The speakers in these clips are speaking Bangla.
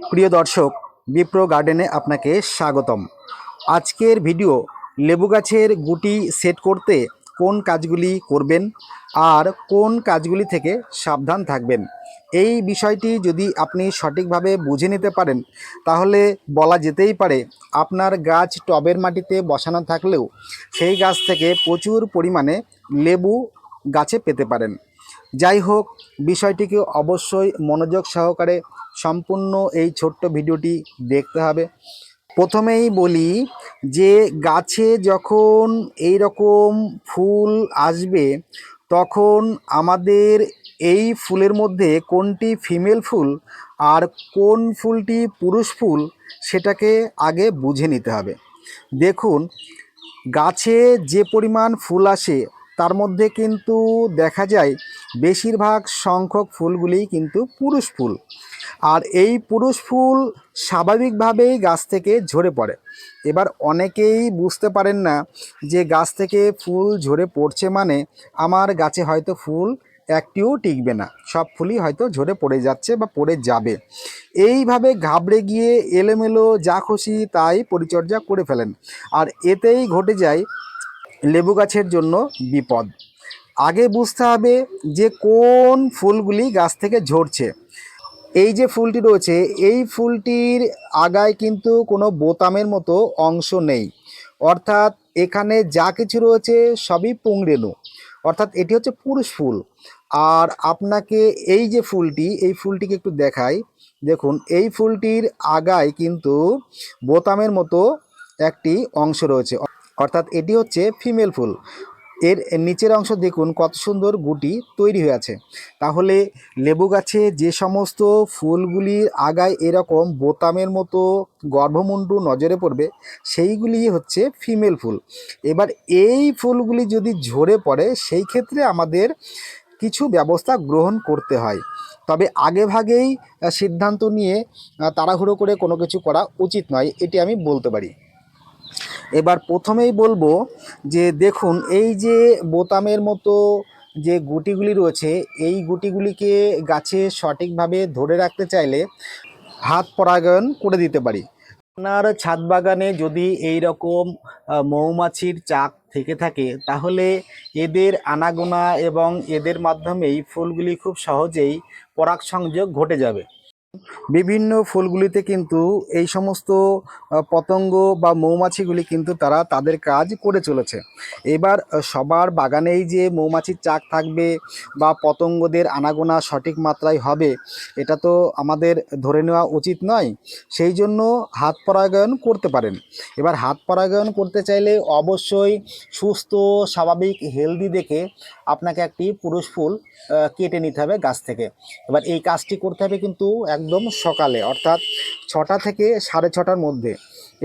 প্রিয় দর্শক, বিপ্রো গার্ডেনে আপনাকে স্বাগতম। আজকের ভিডিও, লেবু গাছের গুটি সেট করতে কোন কাজগুলি করবেন আর কোন কাজগুলি থেকে সাবধান থাকবেন, এই বিষয়টি যদি আপনি সঠিকভাবে বুঝে নিতে পারেন, তাহলে বলা যেতেই পারে আপনার গাছ টবের মাটিতে বসানো থাকলেও সেই গাছ থেকে প্রচুর পরিমাণে লেবু গাছে পেতে পারেন। যাই হোক, বিষয়টিকে অবশ্যই মনোযোগ সহকারে সম্পূর্ণ এই ছোট্ট ভিডিওটি দেখতে হবে। প্রথমেই বলি যে গাছে যখন এই রকম ফুল আসবে, তখন আমাদের এই ফুলের মধ্যে কোনটি ফিমেল ফুল আর কোন ফুলটি পুরুষ ফুল সেটাকে আগে বুঝে নিতে হবে। দেখুন, গাছে যে পরিমাণ ফুল আসে, তার মধ্যে কিন্তু দেখা যায় বেশিরভাগ সংখ্যক ফুলগুলি কিন্তু পুরুষ ফুল। আর এই পুরুষ ফুল স্বাভাবিকভাবেই গাছ থেকে ঝরে পড়ে। এবার অনেকেই বুঝতে পারেন না যে গাছ থেকে ফুল ঝরে পড়ছে মানে আমার গাছে হয়তো ফুল একটিও টিকবে না। সব ফুলই হয়তো ঝরে পড়ে যাচ্ছে বা পড়ে যাবে। এইভাবে ঘাবড়ে গিয়ে এলোমেলো যা খুশি তাই পরিচর্যা করে ফেলেন। আর এতেই ঘটে যায় লেবু গাছের জন্য বিপদ। আগে বুঝতে হবে যে কোন ফুলগুলি গাছ থেকে ঝরছে। এই যে ফুলটি রয়েছে, এই ফুলটির আগায় কিন্তু কোনো বোতামের মতো অংশ নেই। অর্থাৎ এখানে যা কিছু রয়েছে সবই পুংরেণু। অর্থাৎ এটি হচ্ছে পুরুষ ফুল। আর আপনাকে এই যে ফুলটি, এই ফুলটিকে একটু দেখাই। দেখুন, এই ফুলটির আগায় কিন্তু বোতামের মতো একটি অংশ রয়েছে। অর্থাৎ এটি হচ্ছে ফিমেল ফুল। এর নিচের অংশ দেখুন কত সুন্দর গুটি তৈরি হয়ে আছে। তাহলে লেবু গাছে যে সমস্ত ফুলগুলির আগায় এরকম বোতামের মতো গর্ভমুণ্ডু নজরে পড়বে, সেইগুলি হচ্ছে ফিমেল ফুল। এবার এই ফুলগুলি যদি ঝরে পড়ে, সেই ক্ষেত্রে আমাদের কিছু ব্যবস্থা গ্রহণ করতে হয়। তবে আগে ভাগেই সিদ্ধান্ত নিয়ে তাড়াহুড়ো করে কোনো কিছু করা উচিত নয়, এটি আমি বলতে পারি। এবার প্রথমেই বলব যে দেখুন, এই যে বোতামের মতো যে গুটিগুলি রয়েছে, এই গুটিগুলিকে গাছে সঠিকভাবে ধরে রাখতে চাইলে হাত পরাগায়ন করে দিতে পারি। আপনার ছাদ বাগানে যদি এই রকম মৌমাছির চাক থেকে থাকে, তাহলে এদের আনাগোনা এবং এদের মাধ্যমেই ফুলগুলি খুব সহজেই পরাগ সংযোগ ঘটে যাবে। বিভিন্ন ফুলগুলিতে কিন্তু এই সমস্ত পতঙ্গ বা মৌমাছিগুলি কিন্তু তারা তাদের কাজ করে চলেছে। এবার সবার বাগানেই যে মৌমাছির চাক থাকবে বা পতঙ্গদের আনাগোনা সঠিক মাত্রায় হবে, এটা তো আমাদের ধরে নেওয়া উচিত নয়। সেই জন্য হাত পরাগায়ন করতে পারেন। এবার হাত পরাগায়ন করতে চাইলে অবশ্যই সুস্থ, স্বাভাবিক হেলদি দেখে আপনাকে একটি পুরুষ ফুল কেটে নিতে হবে গাছ থেকে। এবার এই কাজটি করতে হবে কিন্তু একদম সকালে, অর্থাৎ ছটা থেকে সাড়ে ছটার মধ্যে।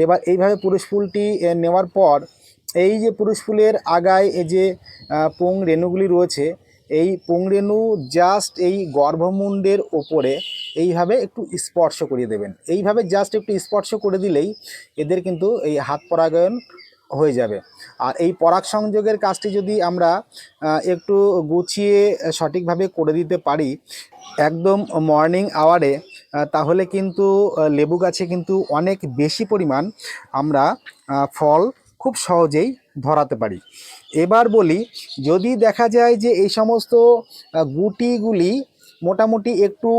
এবার এইভাবে পুরুষ ফুলটি নেওয়ার পর এই যে পুরুষ ফুলের আগায় এই যে পুং রেণুগুলি রয়েছে, এই পুংরেণু জাস্ট এই গর্ভমুণ্ডের ওপরে এইভাবে একটু স্পর্শ করিয়ে দেবেন। এইভাবে জাস্ট একটু স্পর্শ করে দিলেই এদের কিন্তু এই হাত পরাগায়ন হয়ে যাবে। আর এই পরাগ সংযোগের কাজটি যদি আমরা একটু গুছিয়ে সঠিকভাবে করে দিতে পারি, একদম মর্নিং আওয়ারে তাহলে কিন্তু লেবু গাছে কিন্তু অনেক বেশি পরিমাণ আমরা ফল খুব সহজেই ধরাতে পারি। এবার বলি, যদি দেখা যায় যে এই সমস্ত গুটিগুলি মোটামুটি একটু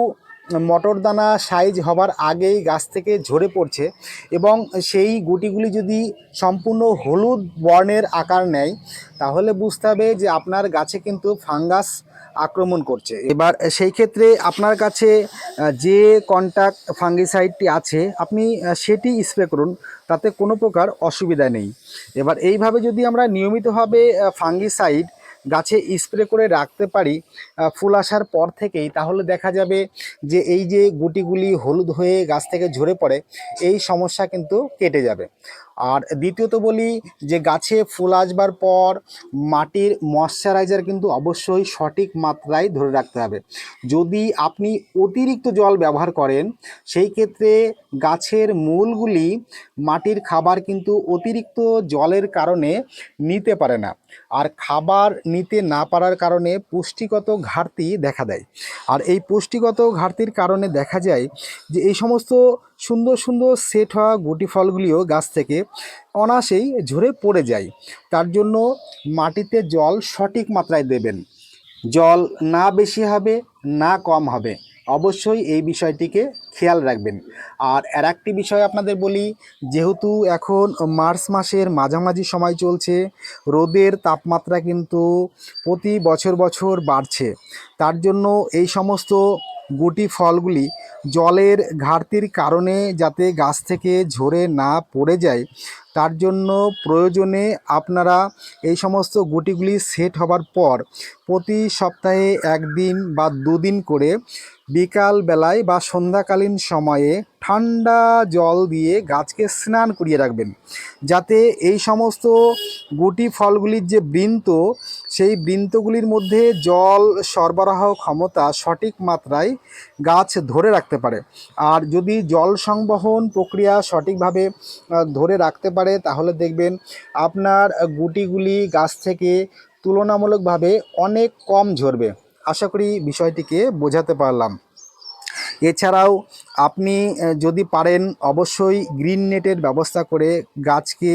মটর দানা সাইজ হবার আগেই গাছ থেকে ঝরে পড়ছে এবং সেই গুটিগুলি যদি সম্পূর্ণ হলুদ বর্ণের আকার নেয়, তাহলে বুঝতে হবে যে আপনার গাছে কিন্তু ফাঙ্গাস আক্রমণ করছে। এবার সেই ক্ষেত্রে আপনার কাছে যে কন্ট্যাক্ট ফাঙ্গিসাইডটি আছে, আপনি সেটি স্প্রে করুন, তাতে কোনো প্রকার অসুবিধা নেই। এবার এইভাবে যদি আমরা নিয়মিতভাবে ফাঙ্গিসাইড গাছে স্প্রে করে রাখতে পারি ফুল আসার পর থেকেই, তাহলে দেখা যাবে যে এই যে গুটিগুলি হলুদ হয়ে গাছ থেকে ঝরে পড়ে, এই সমস্যা কিন্তু কেটে যাবে। আর দ্বিতীয়ত বলি যে গাছে ফুল আসবার পর মাটির ময়শ্চারাইজার কিন্তু অবশ্যই সঠিক মাত্রায় ধরে রাখতে হবে। যদি আপনি অতিরিক্ত জল ব্যবহার করেন, সেই ক্ষেত্রে গাছের মূলগুলি মাটির খাবার কিন্তু অতিরিক্ত জলের কারণে নিতে পারে না। আর খাবার নিতে না পারার কারণে পুষ্টিগত ঘাটতি দেখা দেয়। আর এই পুষ্টিগত ঘাটতির কারণে দেখা যায় যে এই সমস্ত সুন্দর সুন্দর সেট হওয়া গুটি ফলগুলিও গাছ থেকে অনায়াসেই ঝরে পড়ে যায়। তার জন্য মাটিতে জল সঠিক মাত্রায় দেবেন। জল না বেশি হবে, না কম হবে। অবশ্যই এই বিষয়টিকে খেয়াল রাখবেন। আর আর একটি বিষয় আপনাদের বলি, যেহেতু এখন মার্চ মাসের মাঝামাঝি সময় চলছে, রোদের তাপমাত্রা কিন্তু প্রতি বছর বছর বাড়ছে। তার জন্য এই সমস্ত গুটি ফলগুলি জলের ঘাটতির কারণে যাতে গাছ থেকে ঝরে না পড়ে যায় তার জন্য প্রয়োজনে আপনারা এই সমস্ত গুটিগুলি সেট হবার পর প্রতি সপ্তাহে একদিন বা দুদিন করে বিকাল বেলায় বা সন্ধ্যাকালীন সময়ে ঠান্ডা জল দিয়ে গাছকে স্নান করিয়ে রাখবেন। যাতে এই সমস্ত গুটি ফলগুলির যে বৃন্ত, সেই বৃন্তগুলির মধ্যে জল সরবরাহ ক্ষমতা সঠিক মাত্রায় গাছ ধরে রাখতে পারে। আর যদি জল সংবহন প্রক্রিয়া সঠিকভাবে ধরে রাখতে পারে তাহলে দেখবেন আপনার গুটিগুলি গাছ থেকে তুলনামূলকভাবে অনেক কম ঝরবে। আশা করি বিষয়টিকে বোঝাতে পারলাম। এছাড়াও আপনি যদি পারেন অবশ্যই গ্রিন নেটের ব্যবস্থা করে গাছকে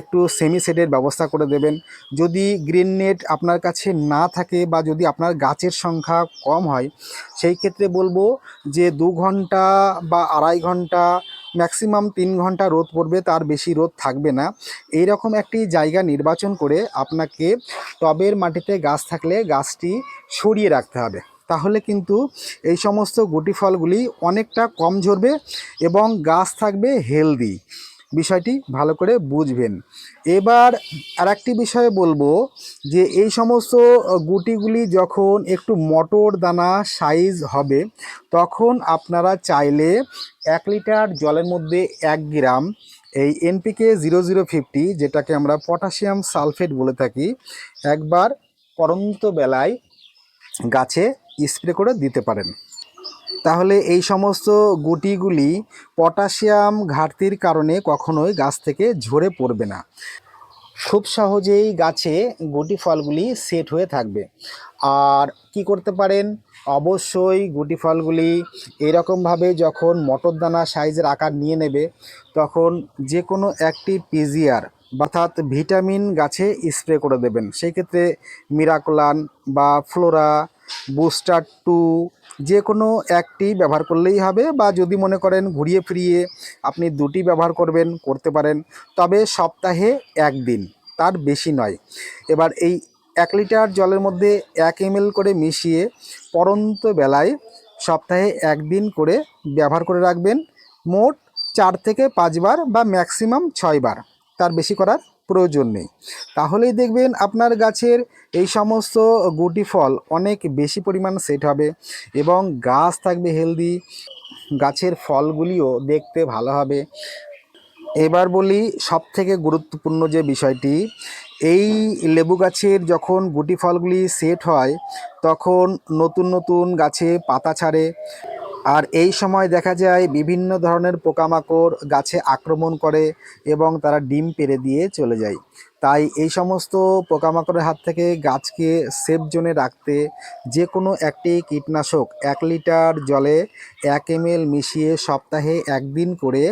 একটু সেমি শেডের ব্যবস্থা করে দেবেন। যদি গ্রিন নেট আপনার কাছে না থাকে বা যদি আপনার গাছের সংখ্যা কম হয়, সেই ক্ষেত্রে বলব যে দু ঘণ্টা বা আড়াই ঘণ্টা ম্যাক্সিমাম তিন ঘণ্টা রোদ পড়বে, তার বেশি রোদ থাকবে না। এই রকম একটি জায়গা নির্বাচন করে আপনাকে টবের মাটিতে গাছ থাকলে গাছটি সরিয়ে রাখতে হবে। তাহলে কিন্তু এই সমস্ত গুটি ফলগুলি অনেকটা কম ঝরবে এবং গাছ থাকবে হেলদি। বিষয়টি ভালো করে বুঝবেন। এবার আর একটি বিষয়ে বলব যে এই সমস্ত গুটিগুলি যখন একটু মটর দানা সাইজ হবে, তখন আপনারা চাইলে এক লিটার জলের মধ্যে এক গ্রাম এই এনপিকে জিরো জিরো ফিফটি যেটাকে আমরা পটাশিয়াম সালফেট বলে থাকি, একবার পরন্ত বেলায় গাছে স্প্রে করে দিতে পারেন। তাহলে এই সমস্ত গুটিগুলি পটাশিয়াম ঘাটতির কারণে কখনোই গাছ থেকে ঝরে পড়বে না। খুব সহজেই গাছে গুটি ফলগুলি সেট হয়ে থাকবে। আর কি করতে পারেন? অবশ্যই গুটি ফলগুলি এরকমভাবে যখন মটর দানা সাইজের আকার নিয়ে নেবে, তখন যে কোনো একটি পিজিআর অর্থাৎ ভিটামিন গাছে স্প্রে করে দেবেন। সেই ক্ষেত্রে মিরাকোলান বা ফ্লোরা, বুস্টার টু যে কোনো একটি ব্যবহার করলেই হবে বা যদি মনে করেন ঘুরিয়ে ফিরিয়ে আপনি দুটি ব্যবহার করবেন, করতে পারেন, তবে সপ্তাহে একদিন, তার বেশি নয়। এবার এই এক লিটার জলের মধ্যে এক এম করে মিশিয়ে পরন্ত বেলায় সপ্তাহে একদিন করে ব্যবহার করে রাখবেন, মোট চার থেকে পাঁচবার বা ম্যাক্সিমাম ছয়বার, তার বেশি করার প্রয়োজন নেই। তাহলেই দেখবেন আপনার গাছের এই সমস্ত গুটি ফল অনেক বেশি পরিমাণ সেট হবে এবং গাছ থাকবে হেলদি, গাছের ফলগুলিও দেখতে ভালো হবে। এবার বলি সব থেকে গুরুত্বপূর্ণ যে বিষয়টি, এই লেবু গাছের যখন গুটি ফলগুলি সেট হয়, তখন নতুন নতুন গাছে পাতা ছাড়ে। আর এই সময় দেখা যায় বিভিন্ন ধরনের পোকামাকড় গাছে আক্রমণ করে এবং তারা ডিম পেরে দিয়ে চলে যায়। তাই এই সমস্ত পোকামাকড়ের হাত থেকে গাছকে সেফ জোনে রাখতে যে কোনো একটি কীটনাশক এক লিটার জলে এক এম মিশিয়ে সপ্তাহে একদিন করে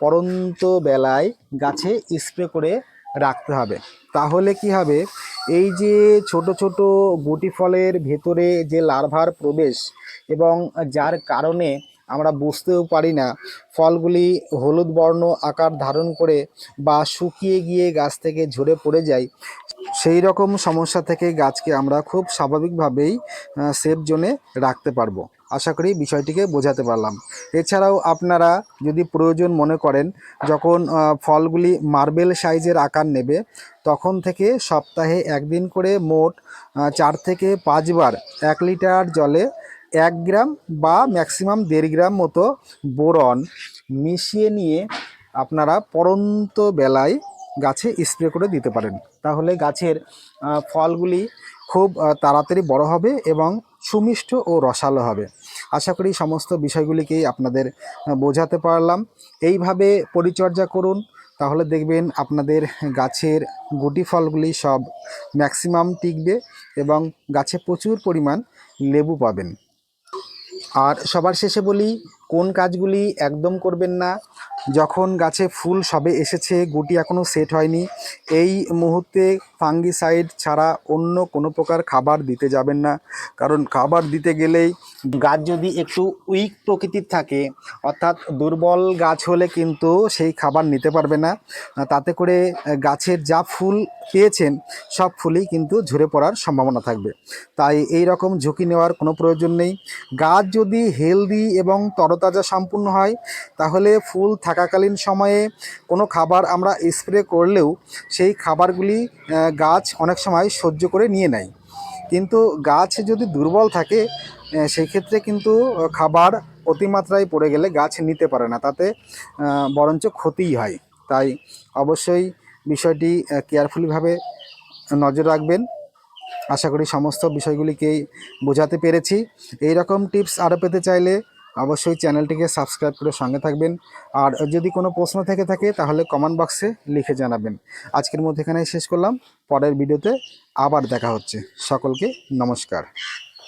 পরন্ত বেলায় গাছে স্প্রে করে রাখতে হবে। তাহলে কি হবে? এই যে ছোট ছোট গুটি ফলের ভেতরে যে লার্ভার প্রবেশ এবং যার কারণে আমরা বুঝতেও পারি না, ফলগুলি হলুদ বর্ণ আকার ধারণ করে বা শুকিয়ে গিয়ে গাছ থেকে ঝরে পড়ে যায় সেই রকম সমস্যা থেকে গাছকে আমরা খুব স্বাভাবিকভাবেই সেফ জোনে রাখতে পারব। আশা করি বিষয়টিকে বোঝাতে পারলাম। এছাড়াও আপনারা যদি প্রয়োজন মনে করেন, যখন ফলগুলি মার্বেল সাইজের আকার নেবে, তখন থেকে সপ্তাহে একদিন করে মোট চার থেকে পাঁচবার এক লিটার জলে এক গ্রাম বা ম্যাক্সিমাম দেড় গ্রাম মতো বোরন মিশিয়ে নিয়ে আপনারা পরন্ত বেলায় গাছে স্প্রে করে দিতে পারেন। তাহলে গাছের ফলগুলি খুব তাড়াতাড়ি বড় হবে এবং সুমিষ্ট ও রসালো হবে। আশা করি সমস্ত বিষয়গুলিকেই আপনাদের বোঝাতে পারলাম। এইভাবে পরিচর্যা করুন, তাহলে দেখবেন আপনাদের গাছের গুটি ফলগুলি সব ম্যাক্সিমাম টিকবে এবং গাছে প্রচুর পরিমাণ লেবু পাবেন। আর সবার শেষে বলি, কোন কাজগুলি একদম করবেন না যখন গাছে ফুল সবে এসেছে, গুটি এখনও সেট হয়নি। এই মুহূর্তে ফাঙ্গিসাইড ছাড়া অন্য কোনো প্রকার খাবার দিতে যাবেন না। কারণ খাবার দিতে গেলেই গাছ যদি একটু উইক প্রকৃতির থাকে, অর্থাৎ দুর্বল গাছ হলে কিন্তু সেই খাবার নিতে পারবে না। তাতে করে গাছের যা ফুল পেয়েছেন সব ফুলই কিন্তু ঝরে পড়ার সম্ভাবনা থাকবে। তাই এই রকম ঝুঁকি নেওয়ার কোনো প্রয়োজন নেই। গাছ যদি হেলদি এবং তরতাজা সম্পূর্ণ হয়, তাহলে ফুল থাকাকালীন সময়ে কোনো খাবার আমরা স্প্রে করলেও সেই খাবারগুলি গাছ অনেক সময় সহ্য করে নিয়ে নেয়। কিন্তু গাছ যদি দুর্বল থাকে সেই ক্ষেত্রে কিন্তু খাবার অতিমাত্রায় পড়ে গেলে গাছ নিতে পারে না। তাতে বরঞ্চ ক্ষতিই হয়। তাই অবশ্যই বিষয়টি কেয়ারফুলিভাবে নজর রাখবেন। আশা করি সমস্ত বিষয়গুলিকেই বোঝাতে পেরেছি। এই রকম টিপস আরও পেতে চাইলে অবশ্যই চ্যানেলটিকে সাবস্ক্রাইব করে সঙ্গে থাকবেন। আর যদি কোনো প্রশ্ন থেকে থাকে, তাহলে কমেন্ট বক্সে লিখে জানাবেন। আজকের মধ্যে এখানেই শেষ করলাম। পরের ভিডিওতে আবার দেখা হচ্ছে। সকলকে নমস্কার।